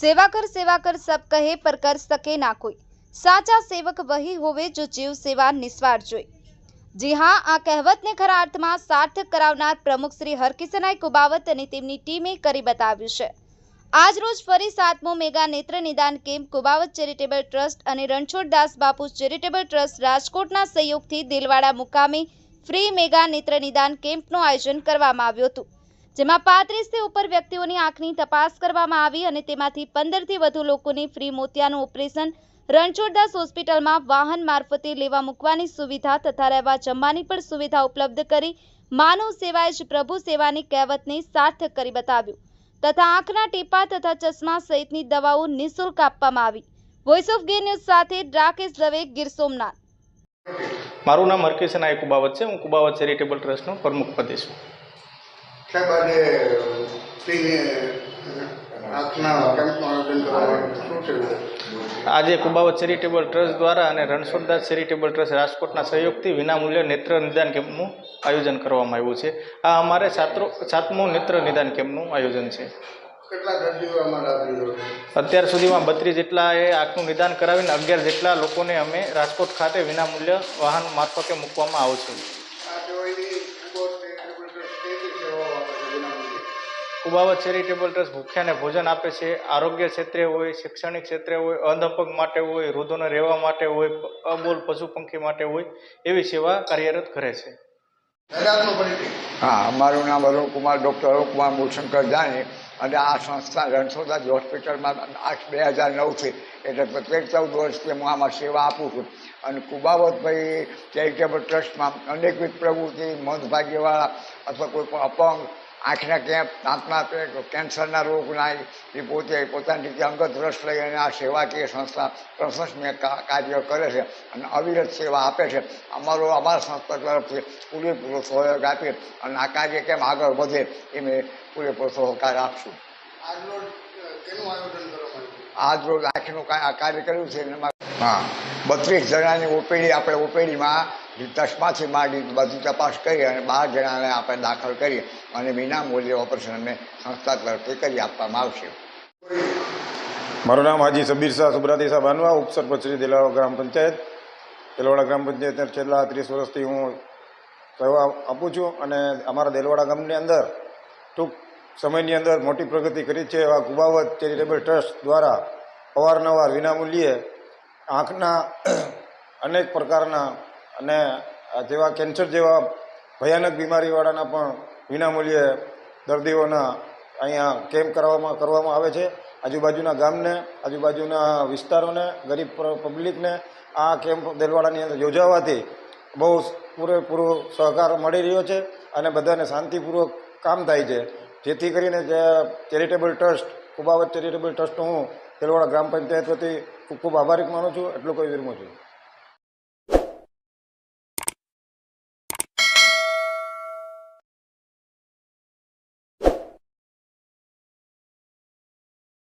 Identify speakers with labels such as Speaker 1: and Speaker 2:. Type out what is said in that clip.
Speaker 1: સેવા કર સેવા કર સબ કહે પર કર સકે ના કોઈ. સાચા સેવક વહી હોવે જો જીવ સેવા નિસ્વાર્થ જોઈ. જી હા, આ કહેવતને ખરા અર્થમાં સાર્થક કરાવનાર પ્રમુખ શ્રી હરકિશનાય કુબાવત અને તેમની ટીમે કરી બતાવ્યું છે. આજરોજ ફરી સાતમો મેગા નેત્ર નિદાન કેમ્પ કુબાવત ચેરિટેબલ ટ્રસ્ટ અને રણછોડદાસ બાપુ ચેરિટેબલ ટ્રસ્ટ રાજકોટના સહયોગથી દિલવાડા મુકામે ફ્રી મેગા નેત્ર નિદાન કેમ્પનું આયોજન કરવામાં આવ્યું હતું. જેમાં પાંત્રીસથી ઉપર વ્યક્તિઓની આંખની તપાસ કરવામાં આવી અને તેમાંથી પંદરથી વધુ લોકોની ફ્રી મોતિયાનું ઓપરેશન રણછોડદાસ હોસ્પિટલમાં વાહન મારફતે લેવા મૂકવાની સુવિધા તથા રહેવા જમવાની પણ સુવિધા ઉપલબ્ધ કરી માનવ સેવાએ જ પ્રભુ સેવાની કહેવતને સાર્થક કરી બતાવ્યું. તથા આંખના ટીપા તથા ચશ્મા સહિતની દવાઓ નિઃશુલ્ક આપવામાં આવી. વોઇસ ઓફ ગીર ન્યૂઝ સાથે રાકેશ દવે, ગીર સોમનાથ.
Speaker 2: મારું નામ હરકેશ નાયક કુબાવત છે. હું કુબાવત ચેરિટેબલ ટ્રસ્ટનો પ્રમુખ પદે છું.
Speaker 3: સાહેબ આજે
Speaker 2: આજે કુબાવત ચેરિટેબલ ટ્રસ્ટ દ્વારા અને રણછોડદાસ ચેરિટેબલ ટ્રસ્ટ રાજકોટના સહયોગથી વિનામૂલ્ય નેત્ર નિદાન કેમ્પનું આયોજન કરવામાં આવ્યું છે. આ અમારે સાતરો સાતમું નેત્ર નિદાન કેમ્પનું આયોજન છે. અત્યાર સુધીમાં બત્રીસ જેટલા એ આંખનું નિદાન કરાવીને અગિયાર જેટલા લોકોને અમે રાજકોટ ખાતે વિનામૂલ્ય વાહન મારફતે મૂકવામાં આવશે. કુબાવત ચેરિટેબલ ટ્રસ્ટ ભૂખ્યાને ભોજન આપે છે આરોગ્ય ક્ષેત્રે હોય શૈક્ષણિક ક્ષેત્રે હોય અંધપગ માટે હોય વૃદ્ધોને રહેવા માટે હોય અબોલ પશુ પંખી માટે હોય એવી સેવા કાર્યરત કરે છે.
Speaker 4: હા મારું નામ અરુણકુમાર ડૉક્ટર અરુણકુમાર મૂળશંકર જાની અને આ સંસ્થા રણછોડદાસ હોસ્પિટલમાં આઠ બે હજાર નવથી એટલે પ્રત્યેક ચૌદ વર્ષથી હું આમાં સેવા આપું છું. અને કુબાવતભાઈ ચેરિટેબલ ટ્રસ્ટમાં અનેકવિધ પ્રવૃત્તિ મંદભાગ્યવાળા અથવા કોઈ પણ અપંગ આંખના કેમ્પ દાંતના કેન્સરના કેન્સરના રોગના એ પોતે પોતાની રીતે અંગત રસ લઈ અને આ સેવાકીય સંસ્થા પ્રશંસનીય કા- કાર્ય કરે છે અને અવિરત સેવા આપે છે. અમારો અમારા સંસ્થા તરફથી પૂરેપૂરો સહયોગ આપી અને આ કાર્ય કેમ આગળ વધે એ મેં પૂરેપૂરો સહકાર આપશું. આજ રોજ આંખનું કાર્ય કર્યું છે એમાં હા. બત્રીસ જણાની ઓપીડી આપણે ઓપીડીમાં ચશ્માથી માંડી બધી તપાસ કરી અને બાર જણાને આપણે દાખલ કરી અને વિના મૂલ્યે ઓપરેશન અમે સંસ્થા તરફથી કરી આપવામાં આવશે.
Speaker 5: મારું નામ હાજી સબીર શાહ સુબ્રાતી શાહ બાનવા, ઉપસરપંચ શ્રી દેલાવાડા ગ્રામ પંચાયત. દેલવાડા ગ્રામ પંચાયતને છેલ્લા ત્રીસ વર્ષથી હું સેવા આપું છું અને અમારા દેલવાડા ગામની અંદર ટૂંક સમયની અંદર મોટી પ્રગતિ કરી છે એવા કુબાવત ચેરિટેબલ ટ્રસ્ટ દ્વારા અવારનવાર વિનામૂલ્યે આંખના અનેક પ્રકારના અને જેવા કેન્સર જેવા ભયાનક બીમારીવાળાના પણ વિનામૂલ્યે દર્દીઓના અહીંયા કેમ્પ કરવામાં કરવામાં આવે છે. આજુબાજુના ગામને, આજુબાજુના વિસ્તારોને, ગરીબ પબ્લિકને આ કેમ્પ દેલવાડાની અંદર યોજાવાથી બહુ પૂરેપૂરો સહકાર મળી રહ્યો છે અને બધાને શાંતિપૂર્વક કામ થાય છે. જેથી કરીને જે ચેરિટેબલ ટ્રસ્ટ કુબાવત ચેરિટેબલ ટ્રસ્ટનો હું દેલવાડા ગ્રામ પંચાયત વતી ખૂબ ખૂબ આભારી માનું છું. એટલું કોઈ વિરમું છું.